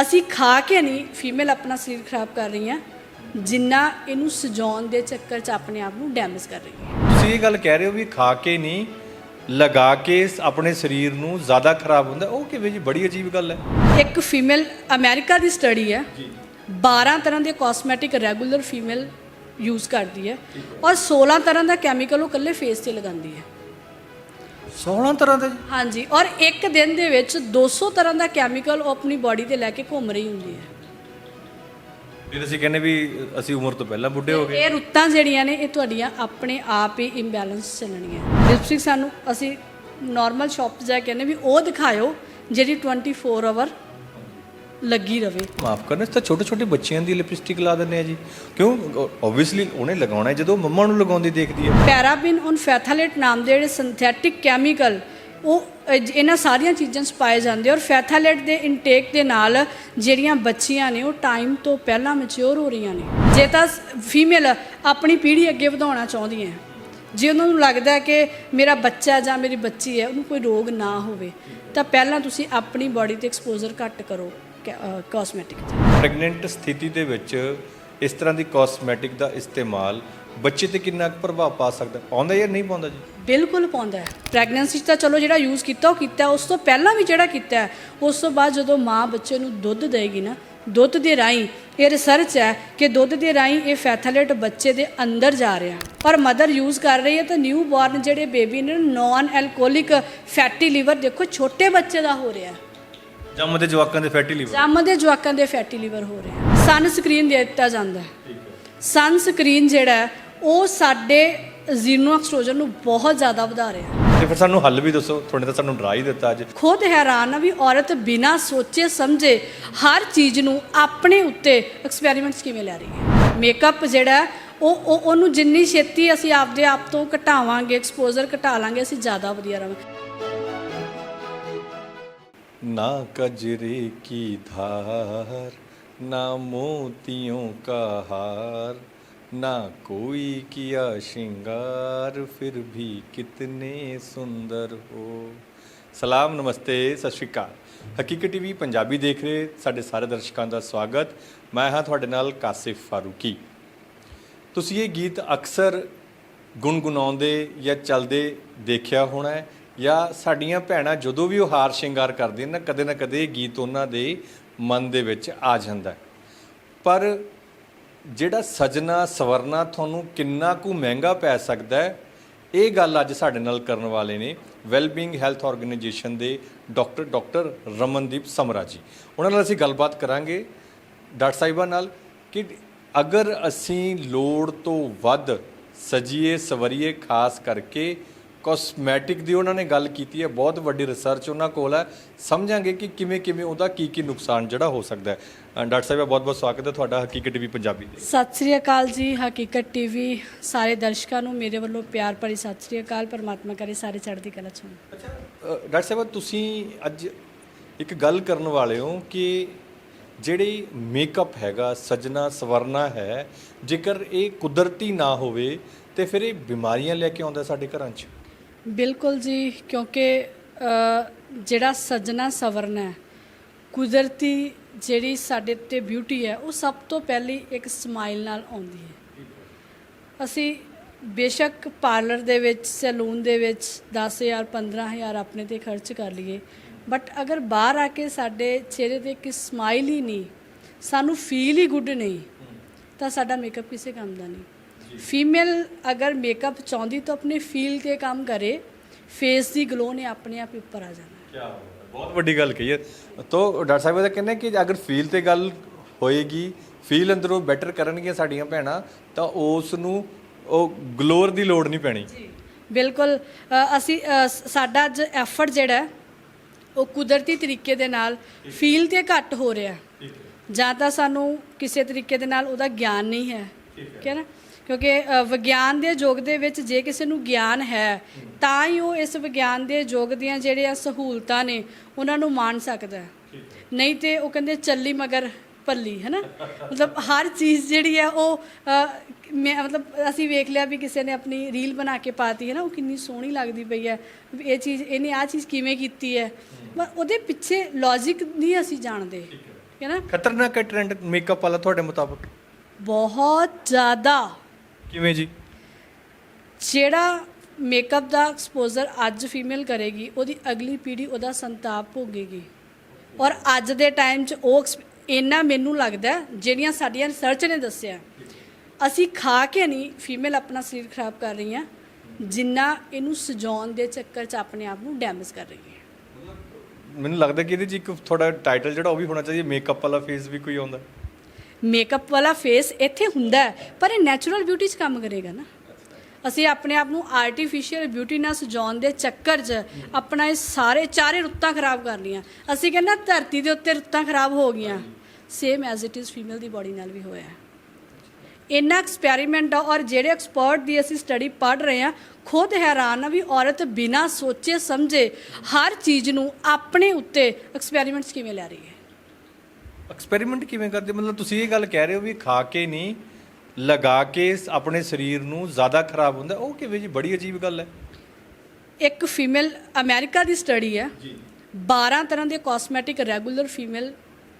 ਅਸੀਂ ਖਾ ਕੇ ਨਹੀਂ ਫੀਮੇਲ ਆਪਣਾ ਸਰੀਰ ਖਰਾਬ ਕਰ ਰਹੀ ਹੈ ਜਿੰਨਾ ਇਹਨੂੰ ਸਜਾਉਣ ਦੇ ਚੱਕਰ 'ਚ ਆਪਣੇ ਆਪ ਨੂੰ ਡੈਮੇਜ ਕਰ ਰਹੀ ਹੈ ਤੁਸੀਂ ਇਹ ਗੱਲ ਕਹਿ ਰਹੇ ਹੋ ਵੀ ਖਾ ਕੇ ਨਹੀਂ ਲਗਾ ਕੇ ਆਪਣੇ ਸਰੀਰ ਨੂੰ ਜ਼ਿਆਦਾ ਖਰਾਬ ਹੁੰਦਾ ਉਹ ਕਿਵੇਂ ਜੀ? ਬੜੀ ਅਜੀਬ ਗੱਲ ਹੈ। ਇੱਕ ਫੀਮੇਲ ਅਮਰੀਕਾ ਦੀ ਸਟੱਡੀ ਹੈ। 12 ਤਰ੍ਹਾਂ ਦੇ ਕਾਸਮੈਟਿਕ ਰੈਗੂਲਰ ਫੀਮੇਲ ਯੂਜ਼ ਕਰਦੀ ਹੈ ਔਰ 16 ਤਰ੍ਹਾਂ ਦਾ ਕੈਮੀਕਲ ਉਹ ਇਕੱਲੇ ਫੇਸ ਤੇ ਲਗਾਉਂਦੀ ਹੈ। 16 ਤਰ੍ਹਾਂ ਦੇ ਹਾਂਜੀ ਔਰ ਇੱਕ ਦਿਨ ਦੇ ਵਿੱਚ 200 ਤਰ੍ਹਾਂ ਦਾ ਕੈਮੀਕਲ ਉਹ ਆਪਣੀ ਬਾਡੀ ਤੇ ਲੈ ਕੇ ਘੁੰਮ ਰਹੀ ਹੁੰਦੀ ਹੈ। ਫਿਰ ਅਸੀਂ ਕਹਿੰਦੇ ਵੀ ਅਸੀਂ ਉਮਰ ਤੋਂ ਪਹਿਲਾਂ ਬੁੱਢੇ ਹੋ ਗਏ। ਇਹ ਰੁੱਤਾਂ ਜਿਹੜੀਆਂ ਨੇ ਇਹ ਤੁਹਾਡੀਆਂ ਆਪਣੇ ਆਪ ਹੀ ਇੰਬੈਲੈਂਸ ਚੱਲਣਗੀਆਂ। ਲਿਪਸਟਿਕ ਸਾਨੂੰ ਅਸੀਂ ਨਾਰਮਲ ਸ਼ਾਪ 'ਤੇ ਜਾ ਕੇ ਕਹਿੰਦੇ ਵੀ ਉਹ ਦਿਖਾਇਓ ਜਿਹੜੀ 24 ਆਵਰ ਲੱਗੀ ਰਵੇ। ਮਾਫ ਕਰਨਾ ਇਸ ਤਾਂ ਛੋਟੇ ਛੋਟੇ ਬੱਚਿਆਂ ਦੀ ਲਿਪਸਟਿਕ ਲਾ ਦਿੰਦੇ ਆ ਜੀ। ਕਿਉਂ? ਆਬਵੀਅਸਲੀ ਉਹਨੇ ਲਗਾਉਣਾ ਹੈ ਜਦੋਂ ਮੰਮਾ ਨੂੰ ਲਗਾਉਂਦੀ ਦੇਖਦੀ ਹੈ। ਪੈਰਾਬਿਨ ਔਨ ਫੈਥਾਲੇਟ ਨਾਮ ਦੇ ਜਿਹੜੇ ਸਿੰਥੈਟਿਕ ਕੈਮੀਕਲ ਉਹ ਇਹਨਾਂ ਸਾਰੀਆਂ ਚੀਜ਼ਾਂ 'ਚ ਪਾਏ ਜਾਂਦੇ ਔਰ ਫੈਥਾਲੇਟ ਦੇ ਇਨਟੇਕ ਦੇ ਨਾਲ ਜਿਹੜੀਆਂ ਬੱਚੀਆਂ ਨੇ ਉਹ ਟਾਈਮ ਤੋਂ ਪਹਿਲਾਂ ਮੈਚੁਰ ਹੋ ਰਹੀਆਂ ਨੇ। ਜੇ ਤਾਂ ਫੀਮੇਲ ਆਪਣੀ ਪੀੜ੍ਹੀ ਅੱਗੇ ਵਧਾਉਣਾ ਚਾਹੁੰਦੀਆਂ ਜੇ ਉਹਨਾਂ ਨੂੰ ਲੱਗਦਾ ਹੈ ਕਿ ਮੇਰਾ ਬੱਚਾ ਜਾਂ ਮੇਰੀ ਬੱਚੀ ਹੈ ਉਹਨੂੰ ਕੋਈ ਰੋਗ ਨਾ ਹੋਵੇ ਤਾਂ ਪਹਿਲਾਂ ਤੁਸੀਂ ਆਪਣੀ ਬਾਡੀ ਤੇ ਐਕਸਪੋਜ਼ਰ ਘੱਟ ਕਰੋ। ਕਾਸਮੈਟਿਕ ਪ੍ਰੈਗਨੈਂਟ ਸਥਿਤੀ ਦੇ ਵਿੱਚ ਇਸ ਤਰ੍ਹਾਂ ਦੀ ਕਾਸਮੈਟਿਕ ਦਾ ਇਸਤੇਮਾਲ ਬੱਚੇ ਤੇ ਕਿੰਨਾ ਕੁ ਪ੍ਰਭਾਵ ਪਾ ਸਕਦਾ? ਪਾਉਂਦਾ ਜਾਂ ਨਹੀਂ ਪਾਉਂਦਾ ਜੀ? ਬਿਲਕੁਲ ਪਾਉਂਦਾ ਹੈ। ਪ੍ਰੈਗਨੈਂਸੀ 'ਚ ਤਾਂ ਚਲੋ ਜਿਹੜਾ ਯੂਜ਼ ਕੀਤਾ ਉਹ ਕੀਤਾ ਉਸ ਤੋਂ ਪਹਿਲਾਂ ਵੀ ਜਿਹੜਾ ਕੀਤਾ ਹੈ, ਉਸ ਤੋਂ ਬਾਅਦ ਜਦੋਂ ਮਾਂ ਬੱਚੇ ਨੂੰ ਦੁੱਧ ਦੇਗੀ ਨਾ ਦੁੱਧ ਦੇ ਰਾਹੀਂ ਇਹ ਰਿਸਰਚ ਹੈ ਕਿ ਦੁੱਧ ਦੇ ਰਾਹੀਂ ਇਹ ਫੈਥਲੇਟ ਬੱਚੇ ਦੇ ਅੰਦਰ ਜਾ ਰਿਹਾ ਪਰ ਮਦਰ ਯੂਜ਼ ਕਰ ਰਹੀ ਹੈ ਤਾਂ ਨਿਊ ਬੋਰਨ ਜਿਹੜੇ ਬੇਬੀ ਨੇ ਨਾਨ ਐਲਕੋਹਲਿਕ ਫੈਟੀ ਲੀਵਰ ਦੇਖੋ ਛੋਟੇ ਬੱਚੇ ਦਾ ਹੋ ਰਿਹਾ ਹੈ। ਜੰਮਦੇ ਜਵਾਕਾਂ ਦੇ ਫੈਟੀ ਲੀਵਰ? ਜੰਮਦੇ ਜਵਾਕਾਂ ਦੇ ਫੈਟੀ ਲੀਵਰ ਹੋ ਰਹੇ ਸਨ ਸਕਰੀਨ ਦੇ ਦਿੱਤਾ ਜਾਂਦਾ ਹੈ। ਸਨ ਸਕਰੀਨ ਜਿਹੜਾ ਉਹ ਸਾਡੇ ਜ਼ੀਰੋ ਐਕਸਪੋਜ਼ਰ ਨੂੰ ਬਹੁਤ ਜ਼ਿਆਦਾ ਵਧਾ ਰਿਹਾ ਤੇ ਫਿਰ ਸਾਨੂੰ ਹੱਲ ਵੀ ਦੱਸੋ ਤੁਹਾਡੇ ਤਾਂ ਸਾਨੂੰ ਡਰਾ ਹੀ ਦਿੱਤਾ ਅੱਜ। ਖੁਦ ਹੈਰਾਨ ਆ ਵੀ ਔਰਤ ਬਿਨਾਂ ਸੋਚੇ ਸਮਝੇ ਹਰ ਚੀਜ਼ ਨੂੰ ਆਪਣੇ ਉੱਤੇ ਐਕਸਪੈਰੀਮੈਂਟਸ ਕਿਵੇਂ ਲੈ ਰਹੀ ਹੈ? ਮੇਕਅਪ ਜਿਹੜਾ ਉਹ ਉਹਨੂੰ ਜਿੰਨੀ ਛੇਤੀ ਅਸੀਂ ਆਪਦੇ ਆਪ ਤੋਂ ਘਟਾਵਾਂਗੇ ਐਕਸਪੋਜ਼ਰ ਘਟਾ ਲਾਂਗੇ ਅਸੀਂ ਜ਼ਿਆਦਾ ਵਧੀਆ ਰਹਾਂਗੇ। ना कजरे की धार ना मोतियों का हार ना कोई किया श्रृंगार फिर भी कितने सुंदर हो ਸਲਾਮ ਨਮਸਤੇ ਸਤਿ ਸ਼੍ਰੀ ਅਕਾਲ ਹਕੀਕਤ ਟੀਵੀ ਪੰਜਾਬੀ ਦੇਖ ਰਹੇ ਸਾਡੇ ਸਾਰੇ ਦਰਸ਼ਕਾਂ ਦਾ ਸਵਾਗਤ ਮੈਂ ਹਾਂ ਤੁਹਾਡੇ ਨਾਲ ਕਾਸਿਫ ਫਾਰੂਕੀ ਤੁਸੀਂ ਇਹ ਗੀਤ ਅਕਸਰ ਗੁੰਗੁਣਾਉਂਦੇ ਜਾਂ ਚੱਲਦੇ ਦੇਖਿਆ ਹੋਣਾ ਹੈ ਜਾਂ ਸਾਡੀਆਂ ਭੈਣਾਂ ਜਦੋਂ ਵੀ ਉਹ ਹਾਰ ਸ਼ਿੰਗਾਰ ਕਰਦੀਆਂ ਨਾ, ਕਦੇ ਨਾ ਕਦੇ ਇਹ ਗੀਤ ਉਹਨਾਂ ਦੇ ਮਨ ਦੇ ਵਿੱਚ ਆ ਜਾਂਦਾ ਪਰ ਜਿਹੜਾ ਸਜਣਾ, ਸਵਰਨਾ ਤੁਹਾਨੂੰ ਕਿੰਨਾ ਕੁ ਮਹਿੰਗਾ ਪੈ ਸਕਦਾ ਹੈ, ਇਹ ਗੱਲ ਅੱਜ ਸਾਡੇ ਨਾਲ ਕਰਨ ਵਾਲੇ ਨੇ ਵੈਲਬੀਇੰਗ ਹੈਲਥ ਆਰਗੇਨਾਈਜੇਸ਼ਨ ਦੇ ਡਾਕਟਰ ਡਾਕਟਰ ਰਮਨਦੀਪ ਸਮਰਾ ਜੀ। ਉਹਨਾਂ ਨਾਲ ਅਸੀਂ ਗੱਲਬਾਤ ਕਰਾਂਗੇ ਡਾਕਟਰ ਸਾਹਿਬਾਂ ਨਾਲ ਕਿ ਅਗਰ ਅਸੀਂ ਲੋੜ ਤੋਂ ਵੱਧ ਸਜੀਏ, ਸਵਰੀਏ, ਖਾਸ ਕਰਕੇ ਕਾਸਮੈਟਿਕ ਦੀ ਉਹਨਾਂ ਨੇ ਗੱਲ ਕੀਤੀ ਹੈ ਬਹੁਤ ਵੱਡੀ ਰਿਸਰਚ ਉਹਨਾਂ ਕੋਲ ਹੈ। ਸਮਝਾਂਗੇ ਕਿ ਕਿਵੇਂ ਕਿਵੇਂ ਉਹਦਾ ਕੀ ਕੀ ਨੁਕਸਾਨ ਜਿਹੜਾ ਹੋ ਸਕਦਾ ਹੈ। ਅ, ਡਾਕਟਰ ਸਾਹਿਬ ਬਹੁਤ ਬਹੁਤ ਸਵਾਗਤ ਹੈ ਤੁਹਾਡਾ ਹਕੀਕਤ ਟੀਵੀ ਪੰਜਾਬੀ ਦੇ ਸਤਿ ਸ੍ਰੀ ਅਕਾਲ ਜੀ ਹਕੀਕਤ ਟੀਵੀ ਸਾਰੇ ਦਰਸ਼ਕਾਂ ਨੂੰ ਮੇਰੇ ਵੱਲੋਂ ਪਿਆਰ ਭਰੀ ਸਤਿ ਸ੍ਰੀ ਅਕਾਲ ਪਰਮਾਤਮਾ ਕਰੇ ਸਾਰੇ ਚੜ੍ਹਦੀ ਕਲਾ ਚ ਹੋਣ। ਅੱਛਾ ਅ, ਡਾਕਟਰ ਸਾਹਿਬ ਤੁਸੀਂ ਅੱਜ ਇੱਕ ਗੱਲ ਕਰਨ ਵਾਲੇ ਹੋ ਕਿ ਜਿਹੜੀ ਮੇਕਅਪ ਹੈਗਾ ਸਜਣਾ ਸਵਰਨਾ ਹੈ ਜੇਕਰ ਇਹ ਕੁਦਰਤੀ ਨਾ ਹੋਵੇ ਤੇ ਫਿਰ ਇਹ ਬਿਮਾਰੀਆਂ ਲੈ ਕੇ ਆਉਂਦਾ ਸਾਡੇ ਘਰਾਂ 'ਚ। ਬਿਲਕੁਲ ਜੀ, ਕਿਉਂਕਿ ਜਿਹੜਾ ਸੱਜਣਾ ਸਵਰਨਾ ਹੈ, ਕੁਦਰਤੀ ਜਿਹੜੀ ਸਾਡੇ ਤੇ ਬਿਊਟੀ ਹੈ, ਉਹ ਸਭ ਤੋਂ ਪਹਿਲੀ ਇੱਕ ਸਮਾਈਲ ਨਾਲ ਆਉਂਦੀ ਹੈ। ਅਸੀਂ ਬੇਸ਼ੱਕ ਪਾਰਲਰ ਦੇ ਵਿੱਚ ਸੈਲੂਨ ਦੇ ਵਿੱਚ 10000 15000 ਆਪਣੇ ਤੇ ਖਰਚ ਕਰ ਲਈਏ ਬਟ ਅਗਰ ਬਾਹਰ ਆ ਕੇ ਸਾਡੇ ਚਿਹਰੇ ਤੇ ਇੱਕ ਸਮਾਈਲ ਹੀ ਨਹੀਂ, ਸਾਨੂੰ ਫੀਲ ਹੀ ਗੁੱਡ ਨਹੀਂ, ਤਾਂ ਸਾਡਾ ਮੇਕਅਪ ਕਿਸੇ ਕੰਮ ਦਾ ਨਹੀਂ। ਫੀਮੇਲ ਅਗਰ ਮੇਕਅਪ ਚਾਹੁੰਦੀ ਤਾਂ ਆਪਣੇ ਫੀਲ ਤੇ ਕੰਮ ਕਰੇ ਫੇਸ ਦੀ ਗਲੋ ਨੇ ਆਪਣੇ ਆਪ ਹੀ ਉੱਪਰ ਆ ਜਾਣਾ। ਕਿਆ ਬਹੁਤ ਵੱਡੀ ਗੱਲ ਕਹੀ ਹੈ। ਤੋ ਡਾਕਟਰ ਸਾਹਿਬ ਇਹ ਕਹਿੰਦੇ ਕਿ ਅਗਰ ਫੀਲ ਤੇ ਗੱਲ ਹੋਏਗੀ ਫੀਲ ਅੰਦਰੋਂ ਬੈਟਰ ਕਰਨਗੀਆਂ ਸਾਡੀਆਂ ਭੈਣਾਂ ਤਾਂ ਉਸ ਨੂੰ ਉਹ ਗਲੋਰ ਦੀ ਲੋੜ ਨਹੀਂ ਪੈਣੀ। ਜੀ ਬਿਲਕੁਲ। ਅ, ਅਸੀਂ ਅ, ਸ- ਸਾਡਾ ਅੱਜ ਐਫਰਟ ਜਿਹੜਾ ਹੈ, ਉਹ ਕੁਦਰਤੀ ਤਰੀਕੇ ਦੇ ਨਾਲ ਫੀਲ ਤੇ ਘੱਟ ਹੋ ਰਿਹਾ। ਹੈ। ਜਾਂ ਤਾਂ ਸਾਨੂੰ ਕਿਸੇ ਤਰੀਕੇ ਦੇ ਨਾਲ ਉਹਦਾ ਗਿਆਨ ਨਹੀਂ ਹੈ। ਠੀਕ ਹੈ ਨਾ? ਕਿਉਂਕਿ ਵਿਗਿਆਨ ਦੇ ਯੁੱਗ ਦੇ ਵਿੱਚ ਜੇ ਕਿਸੇ ਨੂੰ ਗਿਆਨ ਹੈ ਤਾਂ ਹੀ ਉਹ ਇਸ ਵਿਗਿਆਨ ਦੇ ਯੁੱਗ ਦੀਆਂ ਜਿਹੜੀਆਂ ਸਹੂਲਤਾਂ ਨੇ ਉਹਨਾਂ ਨੂੰ ਮਾਣ ਸਕਦਾ ਹੈ। ਨਹੀਂ ਤੇ ਉਹ ਕਹਿੰਦੇ ਚੱਲੀ ਮਗਰ ਭੱਲੀ ਹੈ ਨਾ ਮਤਲਬ ਹਰ ਚੀਜ਼ ਜਿਹੜੀ ਹੈ ਉਹ ਮੈਂ ਮਤਲਬ ਅਸੀਂ ਵੇਖ ਲਿਆ ਵੀ ਕਿਸੇ ਨੇ ਆਪਣੀ ਰੀਲ ਬਣਾ ਕੇ ਪਾਤੀ ਹੈ ਨਾ ਉਹ ਕਿੰਨੀ ਸੋਹਣੀ ਲੱਗਦੀ ਪਈ ਹੈ ਵੀ ਇਹ ਚੀਜ਼ ਇਹਨੇ ਆ ਚੀਜ਼ ਕਿਵੇਂ ਕੀਤੀ ਹੈ? ਪਰ ਉਹਦੇ ਪਿੱਛੇ ਲੌਜੀਕ ਨਹੀਂ ਅਸੀਂ ਜਾਣਦੇ ਹੈ। ਨਾ ਖਤਰਨਾਕ ਟ੍ਰੈਂਡ ਮੇਕਅਪ ਵਾਲਾ ਤੁਹਾਡੇ ਮੁਤਾਬਕ? ਬਹੁਤ ਜ਼ਿਆਦਾ। ਕਿਵੇਂ ਜੀ? ਜਿਹੜਾ ਮੇਕਅਪ ਦਾ ਐਕਸਪੋਜ਼ਰ ਅੱਜ ਫੀਮੇਲ ਕਰੇਗੀ ਉਹਦੀ ਅਗਲੀ ਪੀੜ੍ਹੀ ਉਹਦਾ ਸੰਤਾਪ ਭੋਗੇਗੀ। ਔਰ ਅੱਜ ਦੇ ਟਾਈਮ 'ਚ ਉਹ ਇੰਨਾ ਮੈਨੂੰ ਲੱਗਦਾ ਜਿਹੜੀਆਂ ਸਾਡੀਆਂ ਰਿਸਰਚ ਨੇ ਦੱਸਿਆ ਅਸੀਂ ਖਾ ਕੇ ਨਹੀਂ ਫੀਮੇਲ ਆਪਣਾ ਸਰੀਰ ਖਰਾਬ ਕਰ ਰਹੀਆਂ ਜਿੰਨਾ ਇਹਨੂੰ ਸਜਾਉਣ ਦੇ ਚੱਕਰ 'ਚ ਆਪਣੇ ਆਪ ਨੂੰ ਡੈਮੇਜ ਕਰ ਰਹੀ ਹੈ ਮੈਨੂੰ ਲੱਗਦਾ ਕਿ ਇਹਦੇ 'ਚ ਇੱਕ ਤੁਹਾਡਾ ਟਾਈਟਲ ਜਿਹੜਾ ਉਹ ਵੀ ਹੋਣਾ ਚਾਹੀਦਾ ਮੇਕਅਪ ਵਾਲਾ ਫੇਸ ਵੀ ਕੋਈ ਆਉਂਦਾ। ਮੇਕਅਪ ਵਾਲਾ ਫੇਸ ਇੱਥੇ ਹੁੰਦਾ ਹੈ, ਪਰ ਇਹ ਨੈਚੁਰਲ ਬਿਊਟੀ 'ਚ ਕੰਮ ਕਰੇਗਾ ਨਾ। ਅਸੀਂ ਆਪਣੇ ਆਪ ਨੂੰ ਆਰਟੀਫੀਸ਼ੀਅਲ ਬਿਊਟੀ ਨਾਲ ਸਜਾਉਣ ਦੇ ਚੱਕਰ 'ਚ ਆਪਣਾ ਇਹ ਸਾਰੇ ਚਾਰੇ ਰੁੱਤਾਂ ਖਰਾਬ ਕਰ ਲਈਆਂ। ਅਸੀਂ ਕਹਿੰਦਾ ਧਰਤੀ ਦੇ ਉੱਤੇ ਰੁੱਤਾਂ ਖਰਾਬ ਹੋ ਗਈਆਂ। Same as it is female the body ਨਾਲ ਵੀ ਹੋਇਆ। ਹੈ। ਇੰਨਾ ਐਕਸਪੈਰੀਮੈਂਟ ਆ ਔਰ ਜਿਹੜੇ ਐਕਸਪਰਟ ਦੀ ਅਸੀਂ ਸਟੱਡੀ ਪੜ੍ਹ ਰਹੇ ਆ ਖੁਦ ਹੈਰਾਨ ਆ ਵੀ ਔਰਤ ਬਿਨਾਂ ਸੋਚੇ ਸਮਝੇ ਹਰ ਚੀਜ਼ ਨੂੰ ਆਪਣੇ ਉੱਤੇ ਐਕਸਪੈਰੀਮੈਂਟਸ ਕਿਵੇਂ ਲੈ ਰਹੀ ਹੈ। ਐਕਸਪੈਰੀਮੈਂਟ ਕਿਵੇਂ ਕਰਦੇ? ਮਤਲਬ ਤੁਸੀਂ ਇਹ ਗੱਲ ਕਹਿ ਰਹੇ ਹੋ ਵੀ ਖਾ ਕੇ ਨਹੀਂ ਲਗਾ ਕੇ ਆਪਣੇ ਸਰੀਰ ਨੂੰ ਜ਼ਿਆਦਾ ਖਰਾਬ ਹੁੰਦਾ ਉਹ ਕਿਵੇਂ ਜੀ? ਬੜੀ ਅਜੀਬ ਗੱਲ ਹੈ। ਇੱਕ ਫੀਮੇਲ ਅਮਰੀਕਾ ਦੀ ਸਟੱਡੀ ਹੈ। ਜੀ। 12 ਤਰ੍ਹਾਂ ਦੇ ਕਾਸਮੈਟਿਕ ਰੈਗੂਲਰ ਫੀਮੇਲ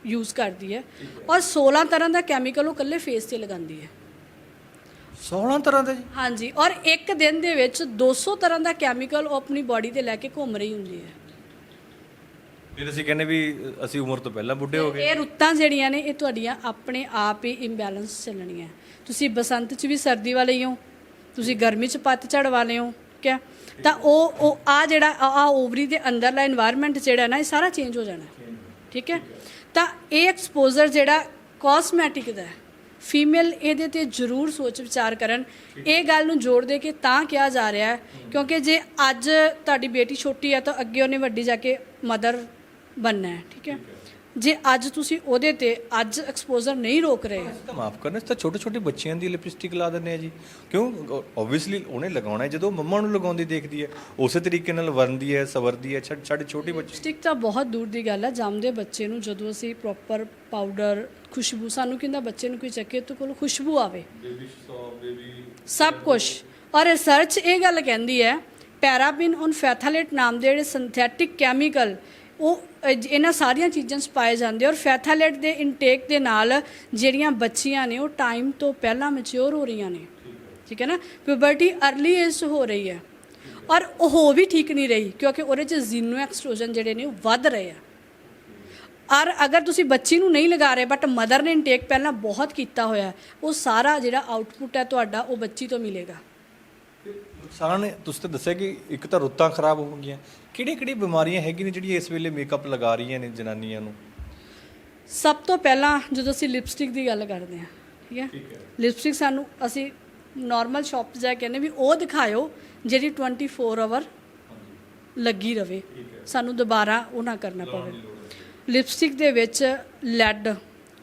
ਯੂਜ਼ ਕਰਦੀ ਹੈ ਔਰ 16 ਤਰ੍ਹਾਂ ਦਾ ਕੈਮੀਕਲ ਉਹ ਇਕੱਲੇ ਫੇਸ ਤੇ ਲਗਾਉਂਦੀ ਹੈ। 16 ਤਰ੍ਹਾਂ ਦੇ? ਜੀ ਹਾਂਜੀ ਔਰ ਇੱਕ ਦਿਨ ਦੇ ਵਿੱਚ 200 ਤਰ੍ਹਾਂ ਦਾ ਕੈਮੀਕਲ ਉਹ ਆਪਣੀ ਬਾਡੀ ਤੇ ਲੈ ਕੇ ਘੁੰਮ ਰਹੀ ਹੁੰਦੀ ਹੈ। ਫਿਰ ਅਸੀਂ ਕਹਿੰਦੇ ਵੀ ਅਸੀਂ ਉਮਰ ਤੋਂ ਪਹਿਲਾਂ ਬੁੱਢੇ ਹੋ ਗਏ। ਇਹ ਰੁੱਤਾਂ ਜਿਹੜੀਆਂ ਨੇ, ਇਹ ਤੁਹਾਡੀਆਂ ਆਪਣੇ ਆਪ ਹੀ ਇੰਬੈਲੈਂਸ ਚੱਲਣੀਆਂ। ਤੁਸੀਂ ਬਸੰਤ 'ਚ ਵੀ ਸਰਦੀ ਵਾਲੇ ਹੋ ਤੁਸੀਂ ਗਰਮੀ 'ਚ ਪੱਤਝੜ ਵਾਲੇ ਹੋ, ਕਿਆ? ਤਾਂ ਉਹ ਉਹ ਆ ਜਿਹੜਾ ਆ ਓਵਰੀ ਦੇ ਅੰਦਰਲਾ এনवायरमेंट ਜਿਹੜਾ ਨਾ, ਇਹ ਸਾਰਾ ਚੇਂਜ ਹੋ ਜਾਣਾ। ਠੀਕ ਹੈ? ਤਾਂ ਇਹ ਐਕਸਪੋਜ਼ਰ ਜਿਹੜਾ ਕਾਸਮੈਟਿਕ ਦਾ ਫੀਮੇਲ ਇਹਦੇ ਤੇ ਜ਼ਰੂਰ ਸੋਚ ਵਿਚਾਰ ਕਰਨ। ਇਹ ਗੱਲ ਨੂੰ ਜੋੜ ਦੇ ਕੇ ਤਾਂ ਕਿਹਾ ਜਾ ਰਿਹਾ ਹੈ, ਕਿਉਂਕਿ ਜੇ ਅੱਜ ਤੁਹਾਡੀ ਬੇਟੀ ਛੋਟੀ ਆ, ਤਾਂ ਅੱਗੇ ਉਹਨੇ ਵੱਡੀ ਜਾ ਕੇ ਮਦਰ ਬਣਨਾ ਹੈ ਠੀਕ ਹੈ? ਜੇ ਅੱਜ ਤੁਸੀਂ ਉਹਦੇ ਤੇ ਅੱਜ ਐਕਸਪੋਜ਼ਰ ਨਹੀਂ ਰੋਕ ਰਹੇ। ਤਾਂ ਮਾਫ ਕਰਨਾ ਇਸ ਤਾਂ ਛੋਟੇ ਛੋਟੇ ਬੱਚਿਆਂ ਦੀ ਲਿਪਸਟਿਕ ਲਾ ਦਿੰਦੇ ਆ ਜੀ। ਕਿਉਂ? ਆਬਵੀਅਸਲੀ ਉਹਨੇ ਲਗਾਉਣਾ ਹੈ ਜਦੋਂ ਮੰਮਾ ਨੂੰ ਲਗਾਉਂਦੀ ਦੇਖਦੀ ਹੈ ਉਸੇ ਤਰੀਕੇ ਨਾਲ ਵਰਨਦੀ ਹੈ ਸਵਰਦੀ ਹੈ ਛੱਡ ਛੱਡ ਛੋਟੀ ਬੱਚੀ। ਸਟਿਕ ਤਾਂ ਬਹੁਤ ਦੂਰ ਦੀ ਗੱਲ ਹੈ ਜੰਮਦੇ ਬੱਚੇ ਨੂੰ ਜਦੋਂ ਅਸੀਂ ਪ੍ਰੋਪਰ ਪਾਊਡਰ ਖੁਸ਼ਬੂ ਸਾਨੂੰ ਕਹਿੰਦਾ ਬੱਚੇ ਨੂੰ ਕੋਈ ਚੱਕੇ ਤੋਂ ਕੋਲ ਖੁਸ਼ਬੂ ਆਵੇ। ਸਭ ਕੁਝ ਔਰ ਰਿਸਰਚ ਇਹ ਗੱਲ ਕਹਿੰਦੀ ਹੈ ਪੈਰਾਬਿਨ ਔਨ ਫੈਥਾਲੇਟ ਨਾਮ ਦੇ ਜਿਹੜੇ ਸਿੰਥੈਟਿਕ ਕੈਮੀਕਲ ਉਹ ਇਹਨਾਂ ਸਾਰੀਆਂ ਚੀਜ਼ਾਂ 'ਚ ਪਾਏ ਜਾਂਦੇ ਔਰ ਫੈਥਾਲੇਟ ਦੇ ਇਨਟੇਕ ਦੇ ਨਾਲ ਜਿਹੜੀਆਂ ਬੱਚੀਆਂ ਨੇ, ਉਹ ਟਾਈਮ ਤੋਂ ਪਹਿਲਾਂ ਮੈਚੁਰ ਹੋ ਰਹੀਆਂ ਨੇ। ਠੀਕ ਹੈ ਨਾ? ਪਿਊਬਰਟੀ ਅਰਲੀ ਏਜ 'ਚ ਹੋ ਰਹੀ ਹੈ। ਔਰ ਉਹ ਹੋ ਵੀ ਠੀਕ ਨਹੀਂ ਰਹੀ, ਕਿਉਂਕਿ ਉਹਦੇ 'ਚ ਜ਼ੀਨੋ ਐਕਸਟ੍ਰੋਜਨ ਜਿਹੜੇ ਨੇ, ਉਹ ਵੱਧ ਰਹੇ ਆ। ਔਰ ਅਗਰ ਤੁਸੀਂ ਬੱਚੀ ਨੂੰ ਨਹੀਂ ਲਗਾ ਰਹੇ ਬਟ ਮਦਰ ਨੇ ਇਨਟੇਕ ਪਹਿਲਾਂ ਬਹੁਤ ਕੀਤਾ ਹੋਇਆ, ਉਹ ਸਾਰਾ ਜਿਹੜਾ ਆਊਟਪੁੱਟ ਹੈ ਤੁਹਾਡਾ, ਉਹ ਬੱਚੀ ਤੋਂ ਮਿਲੇਗਾ। ਨੁਕਸਾਨ ਤੁਸੀਂ ਤਾਂ ਦੱਸਿਆ ਕਿ ਇੱਕ ਤਾਂ ਰੁੱਤਾਂ ਖਰਾਬ ਹੋ ਗਈਆਂ ਕਿਹੜੀ ਕਿਹੜੀ ਬਿਮਾਰੀਆਂ ਹੈਗੀਆਂ ਨੇ ਜਿਹੜੀਆਂ ਇਸ ਵੇਲੇ ਮੇਕਅਪ ਲਗਾ ਰਹੀਆਂ ਨੇ ਜਨਾਨੀਆਂ ਨੂੰ? ਸਭ ਤੋਂ ਪਹਿਲਾਂ ਜਦੋਂ ਅਸੀਂ ਲਿਪਸਟਿਕ ਦੀ ਗੱਲ ਕਰਦੇ ਹਾਂ ਠੀਕ ਹੈ? ਲਿਪਸਟਿਕ ਸਾਨੂੰ ਅਸੀਂ ਨਾਰਮਲ ਸ਼ਾਪ 'ਤੇ ਜਾ ਕੇ ਕਹਿੰਦੇ ਵੀ ਉਹ ਦਿਖਾਇਓ ਜਿਹੜੀ 24 ਆਵਰ ਲੱਗੀ ਰਵੇ। ਸਾਨੂੰ ਦੁਬਾਰਾ ਉਹ ਨਾ ਕਰਨਾ ਪਵੇ। ਲਿਪਸਟਿਕ ਦੇ ਵਿੱਚ ਲੈਡ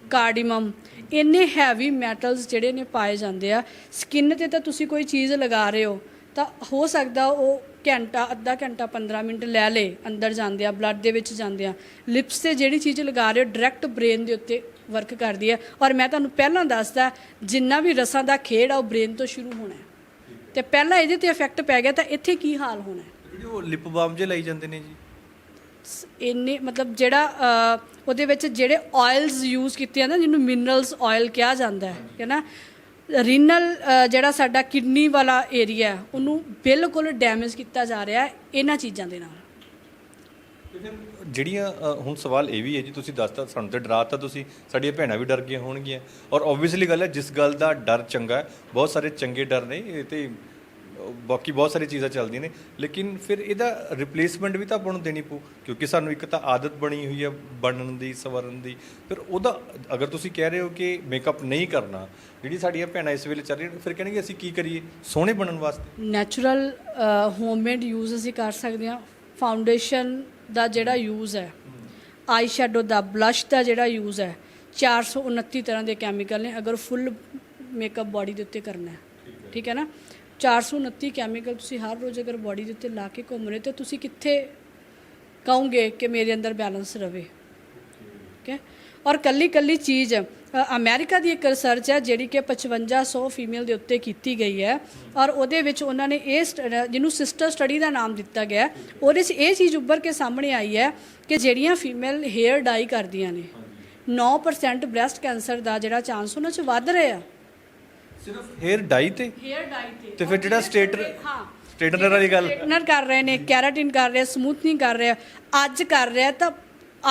ਕਾਰਡੀਮਮ ਇੰਨੇ ਹੈਵੀ ਮੈਟਲਸ ਜਿਹੜੇ ਨੇ ਪਾਏ ਜਾਂਦੇ ਆ। ਸਕਿਨ ਤੇ ਤਾਂ ਤੁਸੀਂ ਕੋਈ ਚੀਜ਼ ਲਗਾ ਰਹੇ ਹੋ ਤਾਂ ਹੋ ਸਕਦਾ ਉਹ ਘੰਟਾ ਅੱਧਾ ਘੰਟਾ 15 ਮਿੰਟ ਲੈ ਲੇ ਅੰਦਰ ਜਾਂਦੇ ਆ ਬਲੱਡ ਦੇ ਵਿੱਚ ਜਾਂਦੇ ਆ। ਲਿਪਸ ਤੇ ਜਿਹੜੀ ਚੀਜ਼ ਲਗਾ ਰਹੇ ਹੋ ਡਾਇਰੈਕਟ ਬ੍ਰੇਨ ਦੇ ਉੱਤੇ ਵਰਕ ਕਰਦੀ ਹੈ। ਔਰ ਮੈਂ ਤੁਹਾਨੂੰ ਪਹਿਲਾਂ ਦੱਸਦਾ ਜਿੰਨਾ ਵੀ ਰਸਾਂ ਦਾ ਖੇੜ ਆ ਉਹ ਬ੍ਰੇਨ ਤੋਂ ਸ਼ੁਰੂ ਹੋਣਾ ਹੈ। ਤੇ ਪਹਿਲਾਂ ਇਹਦੇ ਤੇ ਇਫੈਕਟ ਪੈ ਗਿਆ ਤਾਂ ਇੱਥੇ ਕੀ ਹਾਲ ਹੋਣਾ ਜਿਹੜੀ ਉਹ ਲਿਪ ਬਾਮ ਜੇ ਲਾਈ ਜਾਂਦੇ ਨੇ ਜੀ। ਇੰਨੇ ਮਤਲਬ ਜਿਹੜਾ ਉਹਦੇ ਵਿੱਚ ਜਿਹੜੇ ਆਇਲਸ ਯੂਜ਼ ਕੀਤੇ ਜਾਂਦੇ ਜਿਹਨੂੰ ਮਿਨਰਲਸ ਆਇਲ ਕਿਹਾ ਜਾਂਦਾ ਹੈ ਹੈ ਨਾ? ਰੀਨਲ ਜਿਹੜਾ ਸਾਡਾ ਕਿਡਨੀ ਵਾਲਾ ਏਰੀਆ ਉਹਨੂੰ ਬਿਲਕੁਲ ਡੈਮੇਜ ਕੀਤਾ ਜਾ ਰਿਹਾ ਹੈ ਇਹਨਾਂ ਚੀਜ਼ਾਂ ਦੇ ਨਾਲ। ਜਿਹੜੀਆਂ ਹੁਣ ਸਵਾਲ ਇਹ ਵੀ ਹੈ ਜੀ, ਤੁਸੀਂ ਦੱਸਤਾ ਸਾਨੂੰ ਤੇ ਡਰਾਤਾ ਤੁਸੀਂ, ਸਾਡੀਆਂ ਭੈਣਾਂ ਵੀ ਡਰ ਗਈਆਂ ਹੋਣਗੀਆਂ। ਔਰ ਆਬਵੀਅਸਲੀ ਗੱਲ ਹੈ, ਜਿਸ ਗੱਲ ਦਾ ਡਰ ਚੰਗਾ ਹੈ, ਬਹੁਤ ਸਾਰੇ ਚੰਗੇ ਡਰ ਨੇ, ਇਹ ਤੇ ਬਾਕੀ ਬਹੁਤ ਸਾਰੀ ਚੀਜ਼ਾਂ ਚੱਲਦੀਆਂ ਨੇ ਲੇਕਿਨ ਫਿਰ ਇਹਦਾ ਰਿਪਲੇਸਮੈਂਟ ਵੀ ਤਾਂ ਆਪਾਂ ਨੂੰ ਦੇਣੀ ਪਊ ਕਿਉਂਕਿ ਸਾਨੂੰ ਇੱਕ ਤਾਂ ਆਦਤ ਬਣੀ ਹੋਈ ਹੈ ਬਣਨ ਦੀ ਸਵਰਨ ਦੀ ਫਿਰ ਉਹਦਾ ਅਗਰ ਤੁਸੀਂ ਕਹਿ ਰਹੇ ਹੋ ਕਿ ਮੇਕਅਪ ਨਹੀਂ ਕਰਨਾ ਜਿਹੜੀ ਸਾਡੀਆਂ ਭੈਣਾਂ ਇਸ ਵੇਲੇ ਚੱਲ ਰਹੀਆਂ ਫਿਰ ਕਹਿਣਗੇ ਅਸੀਂ ਕੀ ਕਰੀਏ ਸੋਹਣੇ ਬਣਨ ਵਾਸਤੇ? ਨੈਚੁਰਲ ਹੋਮਮੇਡ ਯੂਜ਼ ਅਸੀਂ ਕਰ ਸਕਦੇ ਹਾਂ। ਫਾਊਂਡੇਸ਼ਨ ਦਾ ਜਿਹੜਾ ਯੂਜ਼ ਹੈ ਆਈ ਸ਼ੈਡੋ ਦਾ ਬਲਸ਼ ਦਾ ਜਿਹੜਾ ਯੂਜ਼ ਹੈ 429 ਤਰ੍ਹਾਂ ਦੇ ਕੈਮੀਕਲ ਨੇ ਅਗਰ ਫੁੱਲ ਮੇਕਅਪ ਬਾਡੀ ਦੇ ਉੱਤੇ ਕਰਨਾ ਹੈ। ਠੀਕ ਹੈ ਨਾ? 429 ਕੈਮੀਕਲ ਤੁਸੀਂ ਹਰ ਰੋਜ਼ ਅਗਰ ਬਾਡੀ ਦੇ ਉੱਤੇ ਲਾ ਕੇ ਘੁੰਮ ਰਹੇ ਤੇ ਤੁਸੀਂ ਕਿੱਥੇ ਕਹੋਗੇ ਕਿ ਮੇਰੇ ਅੰਦਰ ਬੈਲੈਂਸ ਰਵੇ? ਠੀਕ ਹੈ ਔਰ ਕੱਲੀ ਕੱਲੀ ਚੀਜ਼ ਅਮਰੀਕਾ ਦੀ ਇੱਕ ਰਿਸਰਚ ਹੈ ਜਿਹੜੀ ਕਿ 5500 ਫੀਮੇਲ ਦੇ ਉੱਤੇ ਕੀਤੀ ਗਈ ਹੈ ਔਰ ਉਹਦੇ ਵਿੱਚ ਉਹਨਾਂ ਨੇ ਇਹ ਜਿਹਨੂੰ ਸਿਸਟਰ ਸਟੱਡੀ ਦਾ ਨਾਮ ਦਿੱਤਾ ਗਿਆ ਉਹਦੇ 'ਚ ਇਹ ਚੀਜ਼ ਉੱਭਰ ਕੇ ਸਾਹਮਣੇ ਆਈ ਹੈ ਕਿ ਜਿਹੜੀਆਂ ਫੀਮੇਲ ਹੇਅਰ ਡਾਈ ਕਰਦੀਆਂ ਨੇ 9% ਬ੍ਰੈਸਟ ਕੈਂਸਰ ਦਾ ਜਿਹੜਾ ਚਾਂਸ ਉਹਨਾਂ 'ਚ ਵੱਧ ਰਿਹਾ। ਸਿਰਫ ਹੇਅਰ ਡਾਈ ਤੇ? ਹੇਅਰ ਡਾਈ ਤੇ। ਤੇ ਫਿਰ ਜਿਹੜਾ ਸਟੇਟਰ ਹਾਂ। ਸਟੇਟਨਰ ਵਾਲੀ ਗੱਲ ਸਟ੍ਰੇਟਨਰ ਕਰ ਰਹੇ ਨੇ ਕੈਰਾਟਿਨ ਕਰ ਰਹੇ ਸਮੂਥਨਿੰਗ ਕਰ ਰਹੇ ਆ। ਅੱਜ ਕਰ ਰਿਹਾ ਤਾਂ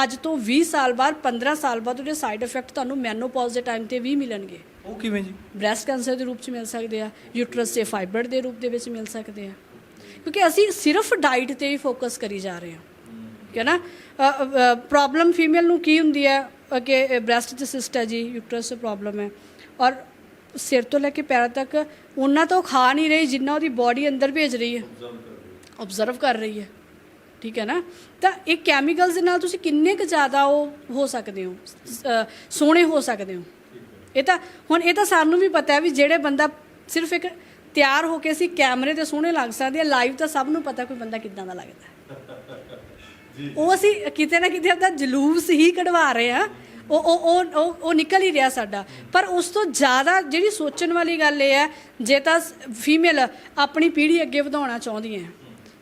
ਅੱਜ ਤੋਂ 20 ਸਾਲ ਬਾਅਦ 15 ਸਾਲ ਬਾਅਦ ਉਹਦੇ ਸਾਈਡ ਇਫੈਕਟ ਤੁਹਾਨੂੰ ਮੈਨੋਪੌਜ਼ ਦੇ ਟਾਈਮ ਤੇ ਵੀ ਮਿਲਣਗੇ। ਉਹ ਕਿਵੇਂ ਜੀ? ਬ੍ਰੈਸਟ ਕੈਂਸਰ ਦੇ ਰੂਪ 'ਚ ਮਿਲ ਸਕਦੇ ਆ ਯੂਟਰਸ ਦੇ ਫਾਈਬਰ ਦੇ ਰੂਪ ਦੇ ਵਿੱਚ ਮਿਲ ਸਕਦੇ ਆ। ਕਿਉਂਕਿ ਅਸੀਂ ਸਿਰਫ ਡਾਈਟ ਤੇ ਹੀ ਫੋਕਸ ਕਰੀ ਜਾ ਰਹੇ ਹਾਂ। ਹੈ ਨਾ? ਪ੍ਰੋਬਲਮ ਫੀਮੇਲ ਨੂੰ ਕੀ ਹੁੰਦੀ ਹੈ? ਕਿ ਬ੍ਰੈਸਟ 'ਚ ਸਿਸਟ ਹੈ ਜੀ ਯੂਟਰਸ 'ਚ ਪ੍ਰੋਬਲਮ ਹੈ। ਔਰ ਸਿਰ ਤੋਂ ਲੈ ਕੇ ਪੈਰਾਂ ਤੱਕ ਉਹਨਾਂ ਤੋਂ ਖਾ ਨਹੀਂ ਰਹੀ ਜਿੰਨਾ ਉਹਦੀ ਬਾਡੀ ਅੰਦਰ ਭੇਜ ਰਹੀ ਹੈ। ਆਬਜ਼ਰਵ ਕਰ ਰਹੀ ਹੈ। ਠੀਕ ਹੈ ਨਾ? ਤਾਂ ਇਹ ਕੈਮੀਕਲਸ ਦੇ ਨਾਲ ਤੁਸੀਂ ਕਿੰਨੇ ਕੁ ਜ਼ਿਆਦਾ ਉਹ ਹੋ ਸਕਦੇ ਹੋ? ਸੋਹਣੇ ਹੋ ਸਕਦੇ ਹੋ? ਇਹ ਤਾਂ ਹੁਣ ਇਹ ਤਾਂ ਸਾਨੂੰ ਵੀ ਪਤਾ ਹੈ ਵੀ ਜਿਹੜੇ ਬੰਦਾ ਸਿਰਫ ਇੱਕ ਤਿਆਰ ਹੋ ਕੇ ਅਸੀਂ ਕੈਮਰੇ ਤੇ ਸੋਹਣੇ ਲੱਗ ਸਕਦੇ ਆ ਲਾਈਵ ਤਾਂ ਸਭ ਨੂੰ ਪਤਾ ਕੋਈ ਬੰਦਾ ਕਿੱਦਾਂ ਦਾ ਲੱਗਦਾ ਉਹ ਅਸੀਂ ਕਿਤੇ ਨਾ ਕਿਤੇ ਆਪਦਾ ਜਲੂਸ ਹੀ ਕਢਵਾ ਰਹੇ ਆ ਉਹ ਉਹ ਉਹ ਉਹ- ਉਹ ਨਿਕਲ ਹੀ ਰਿਹਾ ਸਾਡਾ। ਪਰ ਉਸ ਤੋਂ ਜ਼ਿਆਦਾ ਜਿਹੜੀ ਸੋਚਣ ਵਾਲੀ ਗੱਲ ਇਹ ਹੈ ਜੇ ਤਾਂ ਫੀਮੇਲ ਆਪਣੀ ਪੀੜ੍ਹੀ ਅੱਗੇ ਵਧਾਉਣਾ ਚਾਹੁੰਦੀ ਹੈ।